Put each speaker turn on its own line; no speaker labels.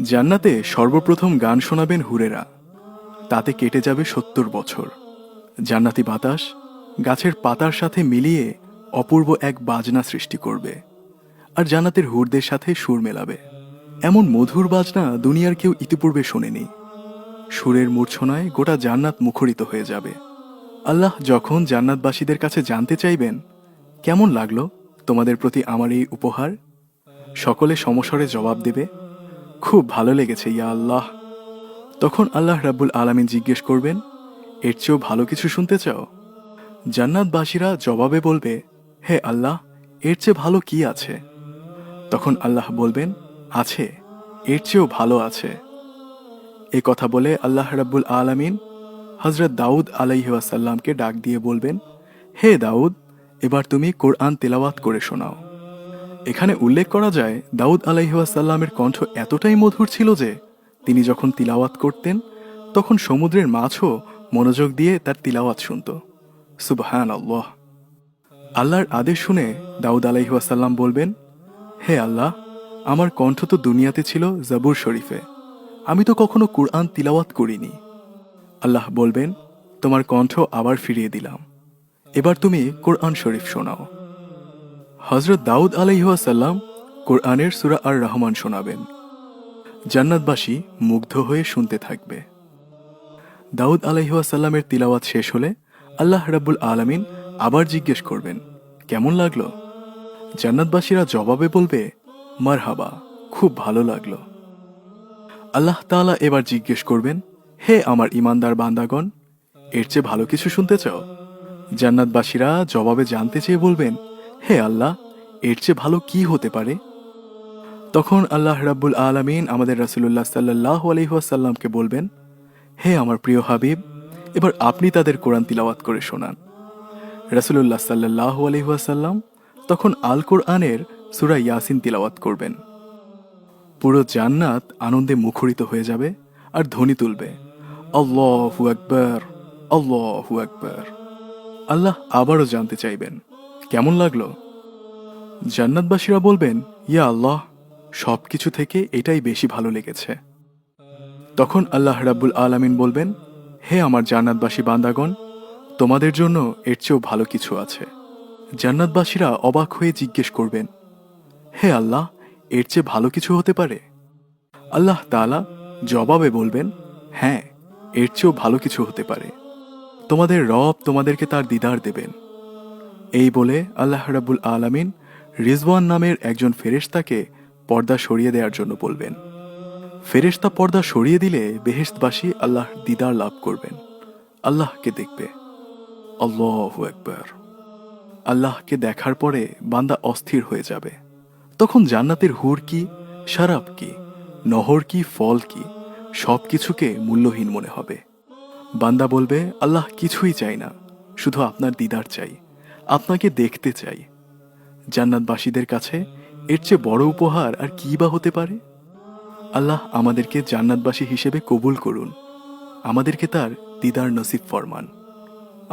জান্নাতে সর্বপ্রথম গান শোনাবেন হুরেরা। তাতে কেটে যাবে সত্তর বছর। জান্নাতি বাতাস গাছের পাতার সাথে মিলিয়ে অপূর্ব এক বাজনা সৃষ্টি করবে আর জান্নাতের হুরদের সাথে সুর মেলাবে। এমন মধুর বাজনা দুনিয়ার কেউ ইতিপূর্বে শোনেনি। সুরের মূর্ছনায় গোটা জান্নাত মুখরিত হয়ে যাবে। আল্লাহ যখন জান্নাতবাসীদের কাছে জানতে চাইবেন, কেমন লাগল? তোমাদের প্রতি আমার এই উপহার? সকলে সমস্বরে জবাব দেবে। খুব ভালো লেগেছে, ইয়া আল্লাহ। তখন আল্লাহ রাব্বুল আলামিন জিজ্ঞেস করবেন, এর চেয়েও ভালো কিছু শুনতে চাও? জান্নাতবাসীরা জবাবে বলবে, হে আল্লাহ, এর চেয়ে ভালো কি আছে? তখন আল্লাহ বলবেন, আছে, এর চেয়েও ভালো আছে। এ কথা বলে আল্লাহ রাব্বুল আলামিন হজরত দাউদ আলাইহাসাল্লামকে ডাক দিয়ে বলবেন, হে দাউদ, এবার তুমি কোরআন তেলাওয়াত করে শোনাও। এখানে উল্লেখ করা যায়, দাউদ আলাইহাসাল্লামের কণ্ঠ এতটাই মধুর ছিল যে, তিনি যখন তিলাওয়াত করতেন, তখন সমুদ্রের মাছও মনোযোগ দিয়ে তার তিলাওয়াত শুনত। সুবহান আল্লাহ আল্লাহর আদেশ শুনে দাউদ আলাইহাসাল্লাম বলবেন, হে আল্লাহ, আমার কণ্ঠ তো দুনিয়াতে ছিল জাবুর শরীফে। আমি তো কখনো কুরআন তিলাওয়াত করিনি। আল্লাহ বলবেন, তোমার কণ্ঠ আবার ফিরিয়ে দিলাম। এবার তুমি কোরআন শরীফ শোনাও। হজরত দাউদ আলাইহাসাল্লাম কোরআনের সুরা আর রহমান শোনাবেন। জান্নাতবাসী মুগ্ধ হয়ে শুনতে থাকবে। দাউদ আলাইহাসাল্লামের তিলাওয়াত শেষ হলে আল্লাহ রাব্বুল আলামিন আবার জিজ্ঞেস করবেন, কেমন লাগল? জান্নাতবাসীরা জবাবে বলবে, মারহাবা, খুব ভালো লাগল। আল্লাহ তাআলা এবার জিজ্ঞেস করবেন, হে আমার ইমানদার বান্দাগণ, এর চেয়ে ভালো কিছু শুনতে চাও? জান্নাতবাসীরা জবাবে জানতে চেয়ে বলবেন হে আল্লাহ, এর চেয়ে ভালো কি হতে পারে? তখন আল্লাহ রাব্বুল আলামিন আমাদের রাসূলুল্লাহ সাল্লাল্লাহু আলাইহি ওয়াসাল্লামকে বলবেন, হে আমার প্রিয় হাবিব, এবার আপনি তাদের কোরআন তিলাওয়াত করে শোনান। রাসূলুল্লাহ সাল্লাল্লাহু আলাইহি ওয়াসাল্লাম তখন আল কোরআনের সূরা ইয়াসিন তিলাওয়াত করবেন। পুরো জান্নাত আনন্দে মুখরিত হয়ে যাবে আর ধ্বনি তুলবে। আল্লাহু আকবার আল্লাহু আকবার। আল্লাহ আবারও জানতে চাইবেন কেমন লাগল? জান্নাতবাসীরা বলবেন, ইয়া আল্লাহ সব কিছু থেকে এটাই বেশি ভালো লেগেছে। তখন আল্লাহ রাব্বুল আলামিন বলবেন, হে আমার জান্নাতবাসী বান্দাগণ, তোমাদের জন্য এর চেয়েও ভালো কিছু আছে। জান্নাতবাসীরা অবাক হয়ে জিজ্ঞেস করবেন, হে আল্লাহ, এর চেয়ে ভালো কিছু হতে পারে? আল্লাহ তাআলা জবাবে বলবেন হ্যাঁ এর চেয়েও ভালো কিছু হতে পারে। তোমাদের রব তোমাদেরকে তার দিদার দেবেন। এই বলে আল্লাহ রাব্বুল আলামিন রিজওয়ান নামের একজন ফেরেশতাকে পর্দা সরিয়ে দেওয়ার জন্য বলবেন। ফেরেশতা পর্দা সরিয়ে দিলে বেহেশতবাসী আল্লাহ দিদার লাভ করবেন। আল্লাহকে দেখবে। আল্লাহ একবার আল্লাহকে দেখার পরে বান্দা অস্থির হয়ে যাবে। তখন জান্নাতের হুর কি শারাব কি, নহর কি, ফল কি সব কিছুকে মূল্যহীন মনে হবে। বান্দা বলবে, আল্লাহ কিছুই চাই না, শুধু আপনার দিদার চাই। আপনাকে দেখতে চাই। জান্নাতবাসীদের কাছে এর চেয়ে বড় উপহার আর কি বা হতে পারে? আল্লাহ আমাদেরকে জান্নাতবাসী হিসেবে কবুল করুন। আমাদেরকে তার দিদার নসিব ফরমান।